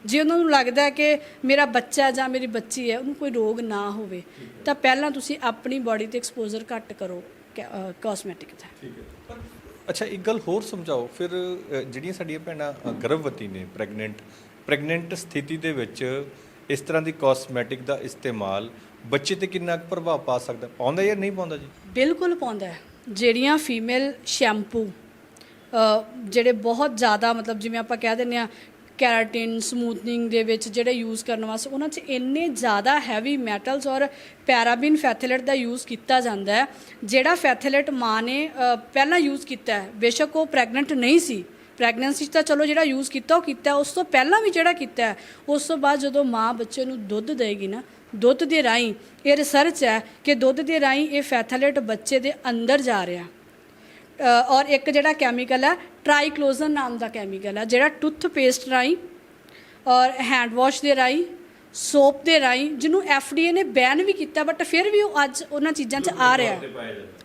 ਜੇ ਉਹਨਾਂ ਨੂੰ ਲੱਗਦਾ ਹੈ ਕਿ ਮੇਰਾ ਬੱਚਾ ਜਾਂ ਮੇਰੀ ਬੱਚੀ ਹੈ ਉਹਨੂੰ ਕੋਈ ਰੋਗ ਨਾ ਹੋਵੇ ਤਾਂ ਪਹਿਲਾਂ ਤੁਸੀਂ ਆਪਣੀ ਬਾਡੀ ਤੇ ਐਕਸਪੋਜ਼ਰ ਘੱਟ ਕਰੋ ਕਾਸਮੈਟਿਕ ਦਾ ਠੀਕ ਹੈ। ਪਰ ਅੱਛਾ ਇੱਕ ਗੱਲ ਹੋਰ ਸਮਝਾਓ ਫਿਰ ਅ, ਜਿਹੜੀਆਂ ਸਾਡੀਆਂ ਭੈਣਾਂ ਅ, ਗਰਭਵਤੀ ਨੇ ਪ੍ਰੈਗਨੈਂਟ ਪ੍ਰੈਗਨੈਂਟ ਸਥਿਤੀ ਦੇ ਵਿੱਚ ਇਸ ਤਰ੍ਹਾਂ ਦੀ ਕਾਸਮੈਟਿਕ ਦਾ ਇਸਤੇਮਾਲ ਬੱਚੇ ਤੇ ਕਿੰਨਾ ਕੁ ਪ੍ਰਭਾਵ ਪਾ ਸਕਦਾ? ਪਾਉਂਦਾ ਜਾਂ ਨਹੀਂ ਪਾਉਂਦਾ ਜੀ? ਬਿਲਕੁਲ ਪਾਉਂਦਾ ਹੈ। ਜਿਹੜੀਆਂ ਫੀਮੇਲ ਸ਼ੈਂਪੂ ਅ, ਜਿਹੜੇ ਬਹੁਤ ਜ਼ਿਆਦਾ ਮਤਲਬ ਜਿਵੇਂ ਆਪਾਂ ਕਹਿ ਦਿੰਦੇ ਆ ਕੈਰਾਟਿਨ ਸਮੂਥਨਿੰਗ ਦੇ ਵਿੱਚ ਜਿਹੜੇ ਯੂਜ਼ ਕਰਨ ਵਾਸਤੇ ਉਹਨਾਂ 'ਚ ਇੰਨੇ ਜ਼ਿਆਦਾ ਹੈਵੀ ਮੈਟਲਸ ਔਰ ਪੈਰਾਬਿਨ ਫੈਥਲੇਟ ਦਾ ਯੂਜ਼ ਕੀਤਾ ਜਾਂਦਾ ਹੈ ਜਿਹੜਾ ਫੈਥਲੇਟ ਮਾਂ ਨੇ ਅ, ਪਹਿਲਾਂ ਯੂਜ਼ ਕੀਤਾ ਹੈ। ਬੇਸ਼ੱਕ ਉਹ ਪ੍ਰੈਗਨੈਂਟ ਨਹੀਂ ਸੀ। ਪ੍ਰੈਗਨੈਂਸੀ 'ਚ ਤਾਂ ਚਲੋ ਜਿਹੜਾ ਯੂਜ਼ ਕੀਤਾ ਉਹ ਕੀਤਾ ਉਸ ਤੋਂ ਪਹਿਲਾਂ ਵੀ ਜਿਹੜਾ ਕੀਤਾ ਹੈ, ਉਸ ਤੋਂ ਬਾਅਦ ਜਦੋਂ ਮਾਂ ਬੱਚੇ ਨੂੰ ਦੁੱਧ ਦੇਗੀ ਨਾ ਦੁੱਧ ਦੇ ਰਾਹੀਂ ਇਹ ਰਿਸਰਚ ਹੈ ਕਿ ਦੁੱਧ ਦੇ ਰਾਹੀਂ ਇਹ ਫੈਥਲੇਟ ਬੱਚੇ ਦੇ ਅੰਦਰ ਜਾ ਰਿਹਾ। ਔਰ ਇੱਕ ਜਿਹੜਾ ਕੈਮੀਕਲ ਹੈ ਟ੍ਰਾਈਕਲੋਜ਼ਨ ਨਾਮ ਦਾ ਕੈਮੀਕਲ ਹੈ ਜਿਹੜਾ ਟੁੱਥ ਪੇਸਟ ਰਾਹੀਂ ਔਰ ਹੈਂਡ ਵਾਸ਼ ਦੇ ਰਾਹੀਂ ਸੋਪ ਦੇ ਰਾਹੀਂ ਜਿਹਨੂੰ ਏ ਨੇ ਬੈਨ ਵੀ ਕੀਤਾ ਬਟ ਫਿਰ ਵੀ ਉਹ ਅੱਜ ਉਹਨਾਂ ਚੀਜ਼ਾਂ 'ਚ ਆ ਰਿਹਾ।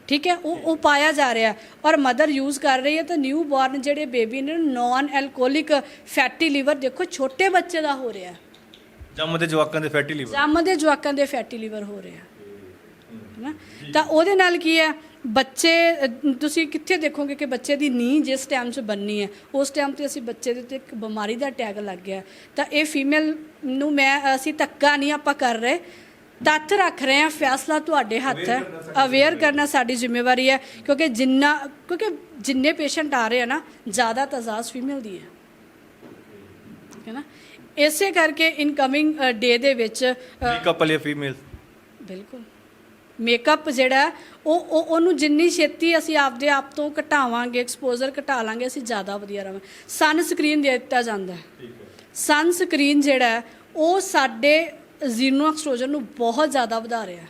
ਠੀਕ ਹੈ ਉਹ ਉਹ ਪਾਇਆ ਜਾ ਰਿਹਾ। ਔਰ ਮਦਰ ਯੂਜ਼ ਕਰ ਰਹੀ ਹੈ ਤਾਂ ਨਿਊ ਬੋਰਨ ਜਿਹੜੇ ਬੇਬੀ ਨੇ ਨਾਨ ਐਲਕੋਹਲਿਕ ਫੈਟੀ ਲੀਵਰ ਦੇਖੋ ਛੋਟੇ ਬੱਚੇ ਦਾ ਹੋ ਰਿਹਾ। ਹੈ ਜੰਮਦੇ ਜਵਾਕਾਂ ਦੇ ਫੈਟੀ ਲੀਵਰ? ਜੰਮਦੇ ਜਵਾਕਾਂ ਦੇ ਫੈਟੀ ਲੀਵਰ ਹੋ ਰਿਹਾ ਹੈਨਾ? ਤਾਂ ਉਹਦੇ ਨਾਲ ਕੀ ਹੈ? ਬੱਚੇ ਤੁਸੀਂ ਕਿੱਥੇ ਦੇਖੋਗੇ ਕਿ ਬੱਚੇ ਦੀ ਨੀਂਹ ਜਿਸ ਟਾਈਮ 'ਚ ਬੰਨੀ ਹੈ ਉਸ ਟਾਈਮ ਤੇ ਅਸੀਂ ਬੱਚੇ ਦੇ ਉੱਤੇ ਇੱਕ ਬਿਮਾਰੀ ਦਾ ਟੈਗ ਲੱਗ ਗਿਆ। ਤਾਂ ਇਹ ਫੀਮੇਲ ਨੂੰ ਮੈਂ ਅਸੀਂ ਧੱਕਾ ਨਹੀਂ ਆਪਾਂ ਕਰ ਰਹੇ। ਤੱਥ ਰੱਖ ਰਹੇ ਹਾਂ ਫੈਸਲਾ ਤੁਹਾਡੇ ਹੱਥ ਹੈ। ਅਵੇਅਰ ਕਰਨਾ ਸਾਡੀ ਜ਼ਿੰਮੇਵਾਰੀ ਹੈ ਕਿਉਂਕਿ ਜਿੰਨਾ ਕਿਉਂਕਿ ਜਿੰਨੇ ਪੇਸ਼ੈਂਟ ਆ ਰਹੇ ਆ ਨਾ ਜ਼ਿਆਦਾ ਤਜ਼ਾਜ਼ ਫੀਮੇਲ ਦੀ ਹੈ। ਹੈ ਨਾ ਇਸੇ ਕਰਕੇ ਇਨਕਮਿੰਗ ਡੇ ਦੇ ਵਿੱਚ ਮੇਕਅਪ ਵਾਲੀ ਫੀਮੇਲ ਬਿਲਕੁਲ। ਮੇਕਅਪ ਜਿਹੜਾ ਹੈ, ਉਹ ਉਹ ਉਹਨੂੰ ਜਿੰਨੀ ਛੇਤੀ ਅਸੀਂ ਆਪਦੇ ਆਪ ਤੋਂ ਘਟਾਵਾਂਗੇ ਐਕਸਪੋਜ਼ਰ ਘਟਾ ਲਾਂਗੇ ਅਸੀਂ ਜ਼ਿਆਦਾ ਵਧੀਆ ਰਹਾਂਗੇ। ਸਨ ਸਕਰੀਨ ਦੇ ਦਿੱਤਾ ਜਾਂਦਾ ਹੈ। ਸਨ ਸਕਰੀਨ ਜਿਹੜਾ ਹੈ, ਉਹ ਸਾਡੇ ਜ਼ੀਨੋ ਐਕਸਪੋਜ਼ਰ ਨੂੰ ਬਹੁਤ ਜ਼ਿਆਦਾ ਵਧਾ ਰਿਹਾ ਹੈ।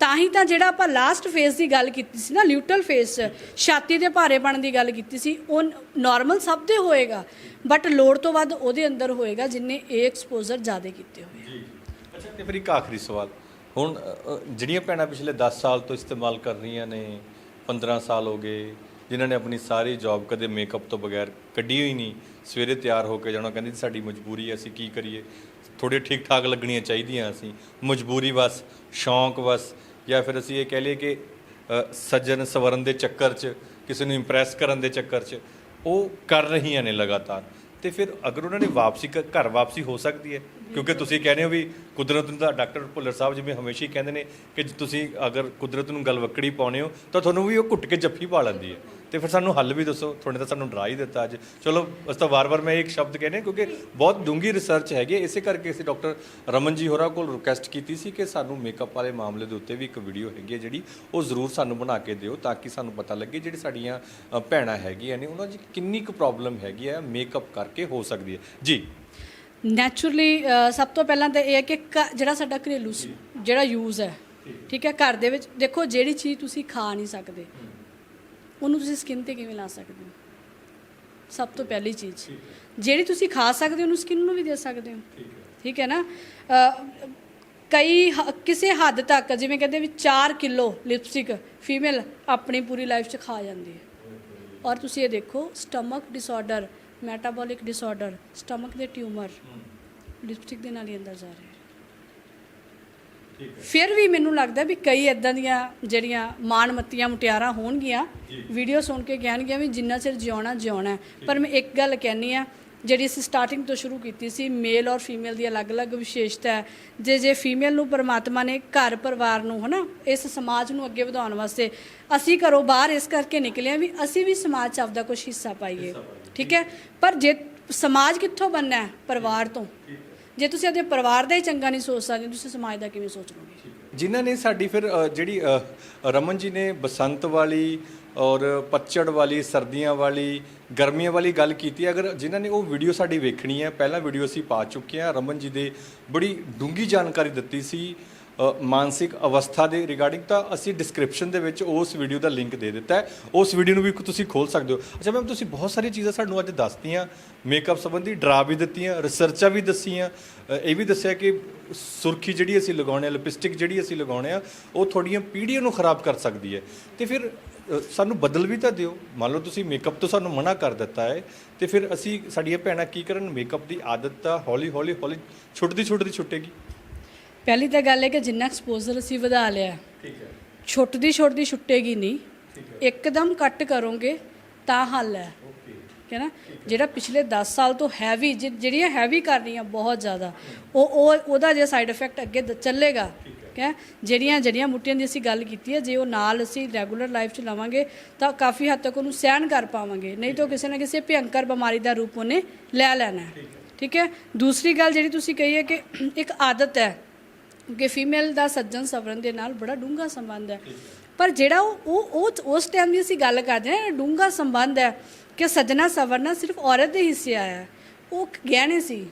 ਤਾਂ ਹੀ ਤਾਂ ਜਿਹੜਾ ਆਪਾਂ ਲਾਸਟ ਫੇਸ ਦੀ ਗੱਲ ਕੀਤੀ ਸੀ ਨਾ ਲਿਊਟਲ ਫੇਸ 'ਚ, ਛਾਤੀ ਦੇ ਭਾਰੇਪਣ ਦੀ ਗੱਲ ਕੀਤੀ ਸੀ, ਉਹ ਨਾਰਮਲ ਸਭ ਦੇ ਹੋਏਗਾ ਬਟ ਲੋੜ ਤੋਂ ਵੱਧ ਉਹਦੇ ਅੰਦਰ ਹੋਏਗਾ ਜਿਨੇ ਇਹ ਐਕਸਪੋਜ਼ਰ ਜ਼ਿਆਦਾ ਕੀਤੇ ਹੋਏ ਆ। ਅੱਛਾ, ਤੇ ਫਿਰ ਇੱਕ ਆਖਰੀ ਸਵਾਲ। ਹੁਣ ਜਿਹੜੀਆਂ ਭੈਣਾਂ ਪਿਛਲੇ 10 ਸਾਲ ਤੋਂ ਇਸਤੇਮਾਲ ਕਰ ਰਹੀਆਂ ਨੇ 15 ਸਾਲ ਹੋ ਗਏ, ਜਿਨ੍ਹਾਂ ਨੇ ਆਪਣੀ ਸਾਰੀ ਜੌਬ ਕਦੇ ਮੇਕਅਪ ਤੋਂ ਬਗੈਰ ਕੱਢੀ ਹੋਈ ਨਹੀਂ, ਸਵੇਰੇ ਤਿਆਰ ਹੋ ਕੇ ਜਾਣਾ, ਕਹਿੰਦੇ ਸਾਡੀ ਮਜਬੂਰੀ ਹੈ, ਅਸੀਂ ਕੀ ਕਰੀਏ? ਥੋੜੇ ਠੀਕ ਠਾਕ ਲੱਗਣੀਆਂ ਚਾਹੀਦੀਆਂ ਅਸੀਂ। ਮਜਬੂਰੀ ਬਸ, ਸ਼ੌਂਕ ਬਸ ਜਾਂ ਫਿਰ ਅਸੀਂ ਇਹ ਕਹਿ ਲਈਏ ਕਿ ਸੱਜਣ ਸਵਰਨ ਦੇ ਚੱਕਰ 'ਚ, ਕਿਸੇ ਨੂੰ ਇੰਪ੍ਰੈਸ ਕਰਨ ਦੇ ਚੱਕਰ 'ਚ, ਉਹ ਕਰ ਰਹੀਆਂ ਨੇ ਲਗਾਤਾਰ। ਤੇ ਫਿਰ ਅਗਰ ਉਹਨਾਂ ਨੇ ਵਾਪਸੀ ਕ- ਘਰ ਵਾਪਸੀ ਹੋ ਸਕਦੀ ਹੈ ਕਿਉਂਕਿ ਤੁਸੀਂ ਕਹਿੰਦੇ ਹੋ ਵੀ ਕੁਦਰਤ ਨੂੰ ਤਾਂ ਡਾਕਟਰ ਭੁੱਲਰ ਸਾਹਿਬ ਜਿਵੇਂ ਹਮੇਸ਼ਾ ਹੀ ਕਹਿੰਦੇ ਨੇ ਕਿ ਜੇ ਤੁਸੀਂ ਅਗਰ ਕੁਦਰਤ ਨੂੰ ਗਲਵੱਕੜੀ ਪਾਉਣੇ ਹੋ ਤਾਂ ਤੁਹਾਨੂੰ ਵੀ ਉਹ ਘੁੱਟ ਕੇ ਜੱਫੀ ਪਾ ਲੈਂਦੀ ਹੈ। ਤੇ ਫਿਰ ਸਾਨੂੰ ਹੱਲ ਵੀ ਦੱਸੋ, ਤੁਹਾਡੇ ਤਾਂ ਸਾਨੂੰ ਡਰਾ ਹੀ ਦਿੱਤਾ ਅੱਜ। ਚਲੋ ਉਸ ਤਾਂ ਵਾਰ-ਵਾਰ ਮੈਂ ਇੱਕ ਸ਼ਬਦ ਕਹਿੰਦੇ ਕਿਉਂਕਿ ਬਹੁਤ ਡੂੰਗੀ ਰਿਸਰਚ ਹੈਗੀ ਹੈ। ਇਸੇ ਕਰਕੇ ਅਸੀਂ ਡਾਕਟਰ ਰਮਨ ਜੀ ਹੋਰਾਂ ਕੋਲ ਰਿਕੁਐਸਟ ਕੀਤੀ ਸੀ ਕਿ ਸਾਨੂੰ ਮੇਕਅਪ ਵਾਲੇ ਮਾਮਲੇ ਦੇ ਉੱਤੇ ਵੀ ਇੱਕ ਵੀਡੀਓ ਹੈਗੀ ਹੈ ਜਿਹੜੀ ਉਹ ਜ਼ਰੂਰ ਸਾਨੂੰ ਬਣਾ ਕੇ ਦਿਓ ਤਾਂ ਕਿ ਸਾਨੂੰ ਪਤਾ ਲੱਗੇ ਜਿਹੜੀ ਸਾਡੀਆਂ ਭੈਣਾਂ ਹੈਗੀਆਂ ਨੇ, ਉਹਨਾਂ ਦੀ ਕਿੰਨੀ ਕੁ ਪ੍ਰੋਬਲਮ ਹੈਗੀ ਹੈ ਮੇਕਅਪ ਕਰਕੇ ਹੋ ਸਕਦੀ ਹੈ। ਜੀ। ਨੈਚੁਰਲੀ ਸਭ ਤੋਂ ਪਹਿਲਾਂ ਤਾਂ ਇਹ ਹੈ ਕਿ ਘ- ਜਿਹੜਾ ਸਾਡਾ ਘਰੇਲੂ ਸ- ਜਿਹੜਾ ਯੂਜ਼ ਹੈ ਠੀਕ ਹੈ ਘਰ ਦੇ ਵਿੱਚ ਦੇਖੋ ਜਿਹੜੀ ਚੀਜ਼ ਤੁਸੀਂ ਖਾ ਨਹੀਂ ਸਕਦੇ ਉਹਨੂੰ ਤੁਸੀਂ ਸਕਿਨ ਤੇ ਕਿਵੇਂ ਲਾ ਸਕਦੇ ਹੋ? ਸਭ ਤੋਂ ਪਹਿਲੀ ਚੀਜ਼। ਜਿਹੜੀ ਤੁਸੀਂ ਖਾ ਸਕਦੇ ਹੋ ਉਹਨੂੰ ਸਕਿਨ ਨੂੰ ਵੀ ਦੇ ਸਕਦੇ ਹੋ। ਠੀਕ ਹੈ। ਨਾ? ਅ, ਕਈ ਹ- ਕਿਸੇ ਹੱਦ ਤੱਕ ਜਿਵੇਂ ਕਹਿੰਦੇ ਵੀ 4 ਕਿਲੋ ਲਿਪਸਟਿਕ ਫੀਮੇਲ ਆਪਣੀ ਪੂਰੀ ਲਾਈਫ 'ਚ ਖਾ ਜਾਂਦੀ ਹੈ। ਔਰ ਤੁਸੀਂ ਇਹ ਦੇਖੋ stomach disorder metabolic disorder stomach ਦੇ ਟਿਊਮਰ ਲਿਪਸਟਿਕ ਦੇ ਨਾਲ ਹੀ ਅੰਦਰ ਜਾ ਰਹੇ ਫਿਰ ਵੀ ਮੈਨੂੰ ਲੱਗਦਾ ਵੀ ਕਈ ਇਦਾਂ ਦੀਆਂ ਜਿਹੜੀਆਂ ਮਾਨਮੱਤੀਆਂ ਮੁਟਿਆਰਾਂ ਹੋਣਗੀਆਂ ਵੀਡੀਓ ਸੁਣ ਕੇ ਕਹਿਣਗੀਆਂ ਵੀ ਜਿੰਨਾ ਚਿਰ ਜਿਉਣਾ ਜਿਉਣਾ। ਪਰ ਮੈਂ ਇੱਕ ਗੱਲ ਕਹਿਣੀ ਆ ਜਿਹੜੀ ਅਸੀਂ ਸਟਾਰਟਿੰਗ ਤੋਂ ਸ਼ੁਰੂ ਕੀਤੀ ਸੀ ਮੇਲ ਔਰ ਫੀਮੇਲ ਦੀ ਅਲੱਗ-ਅਲੱਗ ਵਿਸ਼ੇਸ਼ਤਾ ਹੈ। ਜੇ ਜੇ ਫੀਮੇਲ ਨੂੰ ਪਰਮਾਤਮਾ ਨੇ ਘਰ ਪਰਿਵਾਰ ਨੂੰ ਹਨਾ ਇਸ ਸਮਾਜ ਨੂੰ ਅੱਗੇ ਵਧਾਉਣ ਵਾਸਤੇ ਅਸੀਂ ਘਰੋਂ ਬਾਹਰ ਇਸ ਕਰਕੇ ਨਿਕਲੇ ਹਾਂ ਵੀ ਅਸੀਂ ਵੀ ਸਮਾਜ 'ਚ ਆਪਦਾ ਕੁਝ ਹਿੱਸਾ ਪਾਈਏ। ਠੀਕ ਹੈ? ਪਰ ਜੇ ਸਮਾਜ ਕਿੱਥੋਂ ਬਣਨਾ ਹੈ? ਪਰਿਵਾਰ ਤੋਂ। ਜੇ ਤੁਸੀਂ ਆਪਣੇ ਪਰਿਵਾਰ ਦਾ ਹੀ ਚੰਗਾ ਨਹੀਂ ਸੋਚ ਸਕਦੇ ਤੁਸੀਂ ਸਮਾਜ ਦਾ ਕਿਵੇਂ ਸੋਚ ਲਓਗੇ? ਜਿਨ੍ਹਾਂ ਨੇ ਸਾਡੀ ਫਿਰ ਅ, ਜਿਹੜੀ ਅ, ਰਮਨ ਜੀ ਨੇ ਬਸੰਤ ਵਾਲੀ ਔਰ ਪਤਝੜ ਵਾਲੀ ਸਰਦੀਆਂ ਵਾਲੀ ਗਰਮੀਆਂ ਵਾਲੀ ਗੱਲ ਕੀਤੀ ਹੈ, ਅਗਰ ਜਿਨ੍ਹਾਂ ਨੇ ਉਹ ਵੀਡੀਓ ਸਾਡੀ ਵੇਖਣੀ ਹੈ ਪਹਿਲਾਂ ਵੀਡੀਓ ਅਸੀਂ ਪਾ ਚੁੱਕੇ ਹਾਂ ਰਮਨ ਜੀ ਦੇ ਬੜੀ ਡੂੰਗੀ ਜਾਣਕਾਰੀ ਦਿੱਤੀ ਸੀ। ਮਾਨਸਿਕ ਅਵਸਥਾ ਦੇ ਰਿਗਾਰਡਿੰਗ ਤਾਂ ਅਸੀਂ ਡਿਸਕ੍ਰਿਪਸ਼ਨ ਦੇ ਵਿੱਚ ਉਸ ਵੀਡੀਓ ਦਾ ਲਿੰਕ ਦੇ ਦਿੱਤਾ ਹੈ। ਉਸ ਵੀਡੀਓ ਨੂੰ ਵੀ ਤੁਸੀਂ ਖੋਲ ਸਕਦੇ ਹੋ। ਅੱਛਾ ਮੈਮ, ਤੁਸੀਂ ਬਹੁਤ ਸਾਰੀਆਂ ਚੀਜ਼ਾਂ ਸਾਨੂੰ ਅੱਜ ਦੱਸਤੀਆਂ। ਮੇਕਅਪ ਸੰਬੰਧੀ ਡਰਾ ਵੀ ਦਿੱਤੀਆਂ ਰਿਸਰਚਾਂ ਵੀ ਦੱਸੀਆਂ। ਇਹ ਵੀ ਦੱਸਿਆ ਕਿ ਸੁਰਖੀ ਜਿਹੜੀ ਅਸੀਂ ਲਗਾਉਣੇ ਆ ਲਿਪਸਟਿਕ ਜਿਹੜੀ ਅਸੀਂ ਲਗਾਉਣੇ ਆ, ਉਹ ਤੁਹਾਡੀਆਂ ਪੀੜ੍ਹੀਆਂ ਨੂੰ ਖਰਾਬ ਕਰ ਸਕਦੀ ਹੈ। ਤੇ ਫਿਰ ਸਾਨੂੰ ਬਦਲ ਵੀ ਤਾਂ ਦਿਓ। ਮੰਨ ਲਓ ਤੁਸੀਂ ਮੇਕਅਪ ਤੋਂ ਸਾਨੂੰ ਮਨਾ ਕਰ ਦਿੱਤਾ ਹੈ, ਤੇ ਫਿਰ ਅਸੀਂ, ਸਾਡੀਆਂ ਭੈਣਾਂ ਕੀ ਕਰਨ? ਮੇਕਅਪ ਦੀ ਆਦਤ ਤਾਂ ਹੌਲੀ ਹੌਲੀ ਹੌਲੀ ਛੁੱਟਦੀ ਛੁੱਟਦੀ ਛੁੱਟੇਗੀ। ਪਹਿਲੀ ਤਾਂ ਗੱਲ ਹੈ ਕਿ ਜਿੰਨਾ ਐਕਸਪੋਜ਼ਰ ਅਸੀਂ ਵਧਾ ਲਿਆ ਠੀਕ ਹੈ। ਛੁੱਟਦੀ ਛੁੱਟਦੀ ਛੁੱਟੇਗੀ ਨਹੀਂ। ਇੱਕਦਮ ਕੱਟ ਕਰੋਗੇ ਤਾਂ ਹੱਲ ਹੈ। ਹੈ ਨਾ? ਜਿਹੜਾ ਪਿਛਲੇ 10 ਸਾਲ ਤੋਂ ਹੈਵੀ ਜਿਹੜੀਆਂ ਹੈਵੀ ਕਰ ਰਹੀਆਂ ਬਹੁਤ ਜ਼ਿਆਦਾ ਉਹ ਉਹ ਉਹਦਾ ਜੇ ਸਾਈਡ ਇਫੈਕਟ ਅੱਗੇ ਚੱਲੇਗਾ। ਠੀਕ ਹੈ। ਜਿਹੜੀਆਂ ਜੜੀਆਂ ਬੂਟੀਆਂ ਦੀ ਅਸੀਂ ਗੱਲ ਕੀਤੀ ਹੈ ਜੇ ਉਹ ਨਾਲ ਅਸੀਂ ਰੈਗੂਲਰ ਲਾਈਫ 'ਚ ਲਵਾਂਗੇ ਤਾਂ ਕਾਫੀ ਹੱਦ ਤੱਕ ਉਹਨੂੰ ਸਹਿਣ ਕਰ ਪਾਵਾਂਗੇ। ਨਹੀਂ ਤਾਂ ਕਿਸੇ ਨਾ ਕਿਸੇ ਭਿਅੰਕਰ ਬਿਮਾਰੀ ਦਾ ਰੂਪ ਉਹਨੇ ਲੈ ਲੈਣਾ ਠੀਕ ਹੈ? ਦੂਸਰੀ ਗੱਲ ਜਿਹੜੀ ਤੁਸੀਂ ਕਹੀ ਹੈ ਕਿ ਇੱਕ ਆਦਤ ਹੈ ਕਿਉਂਕਿ ਫੀਮੇਲ ਦਾ ਸੱਜਣ ਸਵਰਨ ਦੇ ਨਾਲ ਬੜਾ ਡੂੰਘਾ ਸੰਬੰਧ ਹੈ। ਪਰ ਜਿਹੜਾ ਉਹ ਉਹ ਉਸ ਟਾਈਮ ਦੀ ਅਸੀਂ ਗੱਲ ਕਰਦੇ ਹਾਂ ਡੂੰਘਾ ਸੰਬੰਧ ਹੈ ਕਿ ਸੱਜਣਾ ਸਵਰਨਾ ਸਿਰਫ ਔਰਤ ਦੇ ਹਿੱਸੇ ਆਇਆ ਉਹ ਇੱਕ ਗਹਿਣੇ ਸੀ।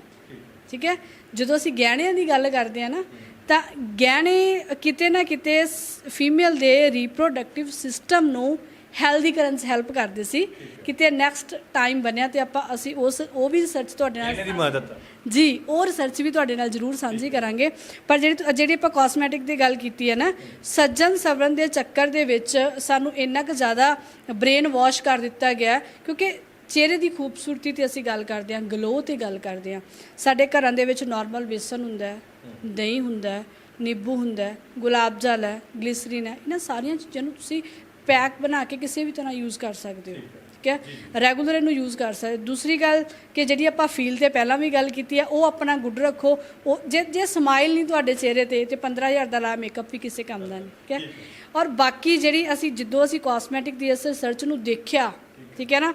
ਠੀਕ ਹੈ? ਜਦੋਂ ਅਸੀਂ ਗਹਿਣਿਆਂ ਦੀ ਗੱਲ ਕਰਦੇ ਹਾਂ ਨਾ, ਤਾਂ ਗਹਿਣੇ ਕਿਤੇ ਨਾ ਕਿਤੇ ਫੀਮੇਲ ਦੇ ਰੀਪਰੋਡਕਟਿਵ ਸਿਸਟਮ ਨੂੰ ਹੈਲਦੀ ਕਰਨ 'ਚ ਹੈਲਪ ਕਰਦੇ ਸੀ ਕਿਤੇ ਨੈਕਸਟ ਟਾਈਮ ਬਣਿਆ ਤੇ ਆਪਾਂ ਅਸੀਂ ਉਸ ਉਹ ਵੀ ਰਿਸਰਚ ਤੁਹਾਡੇ ਨਾਲ ਇਹਨਾਂ ਦੀ ਮਦਦ? ਜੀ ਉਹ ਰਿਸਰਚ ਵੀ ਤੁਹਾਡੇ ਨਾਲ ਜ਼ਰੂਰ ਸਾਂਝੀ ਕਰਾਂਗੇ। ਪਰ ਜਿਹੜੀ ਜਿਹੜੀ ਆਪਾਂ ਕਾਸਮੈਟਿਕ ਦੀ ਗੱਲ ਕੀਤੀ ਹੈ ਨਾ ਸੱਜਣ ਸਵਰਨ ਦੇ ਚੱਕਰ ਦੇ ਵਿੱਚ ਸਾਨੂੰ ਇੰਨਾ ਕੁ ਜ਼ਿਆਦਾ ਬ੍ਰੇਨ ਵਾਸ਼ ਕਰ ਦਿੱਤਾ ਗਿਆ ਕਿਉਂਕਿ ਚਿਹਰੇ ਦੀ ਖੂਬਸੂਰਤੀ ਤੇ ਅਸੀਂ ਗੱਲ ਕਰਦੇ ਹਾਂ ਗਲੋ ਤੇ ਗੱਲ ਕਰਦੇ ਹਾਂ। ਸਾਡੇ ਘਰਾਂ ਦੇ ਵਿੱਚ ਨਾਰਮਲ ਬੇਸਨ ਹੁੰਦਾ ਹੈ ਦਹੀਂ ਹੁੰਦਾ ਹੈ ਨਿੰਬੂ ਹੁੰਦਾ ਹੈ ਗੁਲਾਬ ਜਲ ਹੈ ਗਲਿਸਰੀਨ ਹੈ ਇਹਨਾਂ ਸਾਰੀਆਂ ਚੀਜ਼ਾਂ ਨੂੰ ਤੁਸੀਂ ਪੈਕ ਬਣਾ ਕੇ ਕਿਸੇ ਵੀ ਤਰ੍ਹਾਂ ਯੂਜ਼ ਕਰ ਸਕਦੇ ਹੋ, ਠੀਕ ਹੈ? ਰੈਗੂਲਰ ਇਹਨੂੰ ਯੂਜ਼ ਕਰ ਸਕਦੇ ਦੂਸਰੀ ਗੱਲ ਕਿ ਜਿਹੜੀ ਆਪਾਂ ਫੀਲ ਤੇ ਪਹਿਲਾਂ ਵੀ ਗੱਲ ਕੀਤੀ ਹੈ, ਉਹ ਆਪਣਾ ਗੁੱਡ ਰੱਖੋ। ਉਹ ਜੇ ਜੇ ਸਮਾਈਲ ਨਹੀਂ ਤੁਹਾਡੇ ਚਿਹਰੇ ਤੇ ਤੇ 15000 ਦਾ ਲਾ ਮੇਕਅਪ ਵੀ ਕਿਸੇ ਕੰਮ ਦਾ ਨਹੀਂ, ਠੀਕ ਹੈ? ਔਰ ਬਾਕੀ ਜਿਹੜੀ ਅਸੀਂ, ਜਿੱਦੋਂ ਅਸੀਂ ਕਾਸਮੈਟਿਕ ਦੀ ਇਸ ਰਿਸਰਚ ਨੂੰ ਦੇਖਿਆ ਠੀਕ ਹੈ ਨਾ?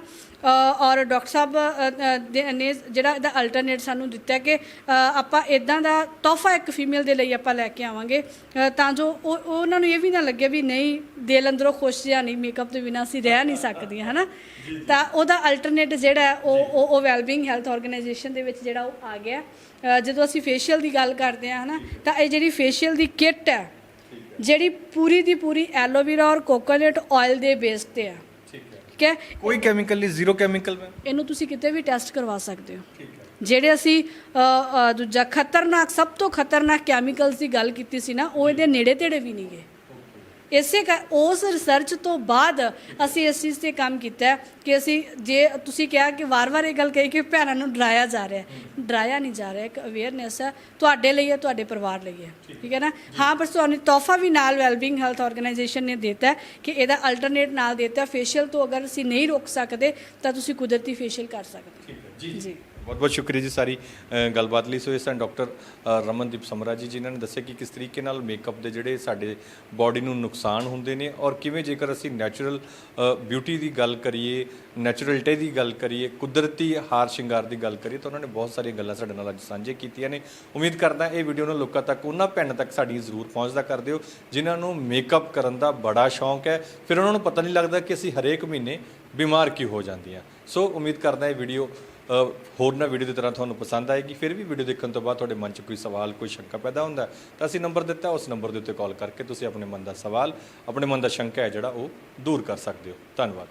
ਔਰ ਡਾਕਟਰ ਸਾਹਿਬ ਨੇ ਜਿਹੜਾ ਇਹਦਾ ਅਲਟਰਨੇਟ ਸਾਨੂੰ ਦਿੱਤਾ ਕਿ ਆਪਾਂ ਇਦਾਂ ਦਾ ਤੋਹਫਾ ਇੱਕ ਫੀਮੇਲ ਦੇ ਲਈ ਆਪਾਂ ਲੈ ਕੇ ਆਵਾਂਗੇ। ਤਾਂ ਜੋ ਉਹ ਉਹ ਉਹਨਾਂ ਨੂੰ ਇਹ ਵੀ ਨਾ ਲੱਗੇ ਵੀ ਨਹੀਂ ਦਿਲ ਅੰਦਰੋਂ ਖੁਸ਼ ਜਾਂ ਨਹੀਂ ਮੇਕਅਪ ਤੋਂ ਬਿਨਾਂ ਅਸੀਂ ਰਹਿ ਨਹੀਂ ਸਕਦੀਆਂ ਹਨਾ? ਤਾਂ ਉਹਦਾ ਅਲਟਰਨੇਟ ਜਿਹੜਾ ਉਹ ਉਹ ਉਹ ਵੈਲਬੀਇੰਗ ਹੈਲਥ ਆਰਗੇਨਾਈਜੇਸ਼ਨ ਦੇ ਵਿੱਚ ਜਿਹੜਾ ਉਹ ਆ ਗਿਆ। ਜਦੋਂ ਅਸੀਂ ਫੇਸ਼ੀਅਲ ਦੀ ਗੱਲ ਕਰਦੇ ਹਾਂ ਹਨਾ? ਤਾਂ ਇਹ ਜਿਹੜੀ ਫੇਸ਼ੀਅਲ ਦੀ ਕਿੱਟ ਹੈ ਜਿਹੜੀ ਪੂਰੀ ਦੀ ਪੂਰੀ ਐਲੋਵੇਰਾ ਔਰ ਕੋਕੋਨਟ ਆਇਲ ਦੇ ਬੇਸ ਤੇ ਹੈ। ਠੀਕ ਹੈ? ਕੋਈ ਕੈਮੀਕਲ ਨਹੀਂ ਜ਼ੀਰੋ ਕੈਮੀਕਲ ਮੈਮ ਇਹਨੂੰ ਤੁਸੀਂ ਕਿਤੇ ਵੀ ਟੈਸਟ ਕਰਵਾ ਸਕਦੇ ਹੋ। ਜਿਹੜੇ ਅਸੀਂ ਦੂਜਾ ਖਤਰਨਾਕ ਸਭ ਤੋਂ ਖਤਰਨਾਕ ਕੈਮੀਕਲਸ ਦੀ ਗੱਲ ਕੀਤੀ ਸੀ ਨਾ ਉਹ ਇਹਦੇ ਨੇੜੇ ਤੇੜੇ ਵੀ ਨਹੀਂ ਗਏ। ਇਸੇ ਕਰ ਉਸ ਰਿਸਰਚ ਤੋਂ ਬਾਅਦ ਅਸੀਂ ਇਸ ਚੀਜ਼ ਤੇ ਕੰਮ ਕੀਤਾ ਕਿ ਅਸੀਂ ਜੇ ਤੁਸੀਂ ਕਿਹਾ ਕਿ ਵਾਰ-ਵਾਰ ਇਹ ਗੱਲ ਕਹੀ ਕਿ ਭੈਣਾਂ ਨੂੰ ਡਰਾਇਆ ਜਾ ਰਿਹਾ ਡਰਾਇਆ ਨਹੀਂ ਜਾ ਰਿਹਾ ਇੱਕ ਅਵੇਅਰਨੈਸ ਹੈ। ਤੁਹਾਡੇ ਲਈ ਹੈ ਤੁਹਾਡੇ ਪਰਿਵਾਰ ਲਈ ਹੈ। ਠੀਕ ਹੈ। ਨਾ? ਹਾਂ ਪਰ ਤੁਹਾਨੂੰ ਤੋਹਫਾ ਵੀ ਨਾਲ ਵੈਲਬੀਇੰਗ ਹੈਲਥ ਆਰਗੇਨਾਈਜੇਸ਼ਨ ਨੇ ਦਿੱਤਾ ਕਿ ਇਹਦਾ ਅਲਟਰਨੇਟ ਨਾਲ ਦਿੱਤਾ ਫੇਸ਼ੀਅਲ ਤੋਂ ਅਗਰ ਅਸੀਂ ਨਹੀਂ ਰੋਕ ਸਕਦੇ ਤਾਂ ਤੁਸੀਂ ਕੁਦਰਤੀ ਫੇਸ਼ੀਅਲ ਕਰ ਸਕਦੇ ਹੋ। ਜੀ। ਜੀ। ਬਹੁਤ ਬਹੁਤ ਸ਼ੁਕਰੀਆ ਜੀ ਸਾਰੀ ਅ, ਗੱਲਬਾਤ ਲਈ। ਸੋ ਇਸ ਸਨ ਡਾਕਟਰ ਰਮਨਦੀਪ ਸਮਰਾ ਜੀ ਜਿਨ੍ਹਾਂ ਨੇ ਦੱਸਿਆ ਕਿ ਕਿਸ ਤਰੀਕੇ ਨਾਲ ਮੇਕਅਪ ਦੇ ਜਿਹੜੇ ਸਾਡੇ ਬਾਡੀ ਨੂੰ ਨੁਕਸਾਨ ਹੁੰਦੇ ਨੇ ਔਰ ਕਿਵੇਂ ਜੇਕਰ ਅਸੀਂ ਨੈਚੁਰਲ ਬਿਊਟੀ ਦੀ ਗੱਲ ਕਰੀਏ ਨੈਚੁਰਲਟੀ ਦੀ ਗੱਲ ਕਰੀਏ ਕੁਦਰਤੀ ਹਾਰ ਸ਼ਿੰਗਾਰ ਦੀ ਗੱਲ ਕਰੀਏ ਤਾਂ ਉਹਨਾਂ ਨੇ ਬਹੁਤ ਸਾਰੀਆਂ ਗੱਲਾਂ ਸਾਡੇ ਨਾਲ ਅੱਜ ਸਾਂਝੇ ਕੀਤੀਆਂ ਨੇ। ਉਮੀਦ ਕਰਦਾ ਇਹ ਵੀਡੀਓ ਨੂੰ ਲੋਕਾਂ ਤੱਕ ਉਹਨਾਂ ਭੈਣਾਂ ਤੱਕ ਸਾਡੀ ਜ਼ਰੂਰ ਪਹੁੰਚਦਾ ਕਰ ਦਿਓ ਜਿਨ੍ਹਾਂ ਨੂੰ ਮੇਕਅਪ ਕਰਨ ਦਾ ਬੜਾ ਸ਼ੌਂਕ ਹੈ। ਫਿਰ ਉਹਨਾਂ ਨੂੰ ਪਤਾ ਨਹੀਂ ਲੱਗਦਾ ਕਿ ਅਸੀਂ ਹਰੇਕ ਮਹੀਨੇ ਬਿਮਾਰ ਕਿਉਂ ਹੋ ਜਾਂਦੀਆਂ ਸੋ ਉਮੀਦ ਕਰਦਾ ਇਹ ਵੀਡੀਓ ਹੋਰ ਨਾ ਵੀਡੀਓ ਦੀ ਤਰ੍ਹਾਂ ਤੁਹਾਨੂੰ ਪਸੰਦ ਆਏਗੀ, ਫਿਰ ਵੀ ਵੀਡੀਓ ਦੇਖਣ ਤੋਂ ਬਾਅਦ ਤੁਹਾਡੇ ਮਨ 'ਚ ਕੋਈ ਸਵਾਲ, ਕੋਈ ਸ਼ੰਕਾ ਪੈਦਾ ਹੁੰਦਾ ਤਾਂ ਅਸੀਂ ਨੰਬਰ ਦਿੱਤਾ, ਉਸ ਨੰਬਰ ਦੇ ਉੱਤੇ ਕਾਲ ਕਰਕੇ ਤੁਸੀਂ ਆਪਣੇ ਮਨ ਦਾ ਸਵਾਲ, ਆਪਣੇ ਮਨ ਦਾ ਸ਼ੰਕਾ ਹੈ ਜਿਹੜਾ ਉਹ ਦੂਰ ਕਰ ਸਕਦੇ ਹੋ। ਧੰਨਵਾਦ।